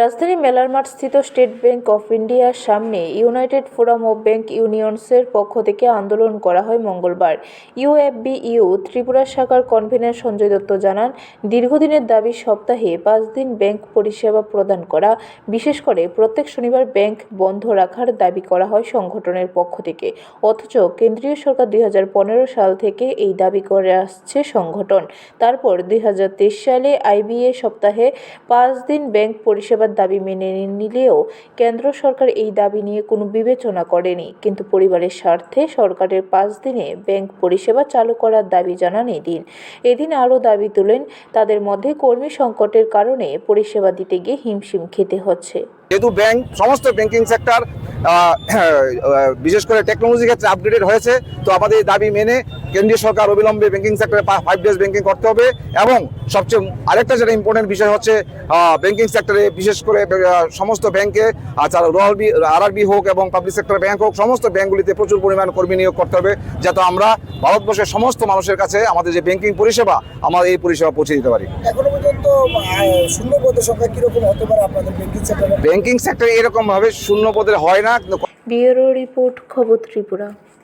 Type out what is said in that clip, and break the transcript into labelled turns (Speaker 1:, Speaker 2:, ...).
Speaker 1: রাজধানী মেলার মাঠ স্থিত স্টেট ব্যাংক অফ ইন্ডিয়ার সামনে ইউনাইটেড ফোরাম অফ ব্যাংক ইউনিয়নসের পক্ষ থেকে আন্দোলন করা হয় মঙ্গলবার। ইউএফবিইউ ত্রিপুরা শাখার কনভেনার সঞ্জয় দত্ত জানান, দীর্ঘদিনের দাবি সপ্তাহে পাঁচ দিন ব্যাংক পরিষেবা প্রদান করা, বিশেষ করে প্রত্যেক শনিবার ব্যাংক বন্ধ রাখার দাবি করা হয় সংগঠনের পক্ষ থেকে। অথচ কেন্দ্রীয় সরকার দুই হাজার পনেরো সাল থেকে এই দাবি করে আসছে সংগঠন। তারপর দুই হাজার তেইশ সালে আইবিএ সপ্তাহে পাঁচ দিন ব্যাংক পরিষেবার দাবি মেনে নিলেও কেন্দ্র সরকার এই দাবি নিয়ে কোনো বিবেচনা করেনি। কিন্তু পরিবারের স্বার্থে সরকারের পাঁচ দিনে ব্যাংক পরিষেবা চালু করার দাবি জানান এদিন। এদিন আরও দাবি তোলেন, তাদের মধ্যে কর্মী সংকটের কারণে পরিষেবা দিতে গিয়ে হিমশিম খেতে হচ্ছে।
Speaker 2: যেহেতু ব্যাংক, সমস্ত ব্যাংকিং সেক্টর বিশেষ করে টেকনোলজি ক্ষেত্রে আপগ্রেডেড হয়েছে। তো আমাদের দাবি মেনে কেন্দ্রীয় সরকার অবিলম্বে ব্যাংকিং সেক্টরে ফাইভ ডেজ ব্যাংকিং করতে হবে এবং সবচেয়ে আরেকটা যেটা ইম্পর্টেন্ট বিষয় হচ্ছে ব্যাংকিং সেক্টরে বিশেষ করে সমস্ত ব্যাংকে রোহালবি আরআরবি হোক এবং পাবলিক সেক্টর ব্যাংক হোক, সমস্ত ব্যাংকগুলিতে প্রচুর পরিমাণ কর্মী নিয়োগ করতে হবে যাতে আমরা ভারতবর্ষের সমস্ত মানুষের কাছে আমাদের যে ব্যাংকিং পরিষেবা, আমরা এই পরিষেবা পৌঁছে দিতে পারি।
Speaker 3: শূন্য পদের সংখ্যা কীরকম হতে পারে আপনাদের ব্যাংকিং সেক্টরে
Speaker 2: ব্যাংকিং সেক্টরে এরকম ভাবে শূন্য পদের হয় না।
Speaker 1: ব্যুরো রিপোর্ট খবর ত্রিপুরা।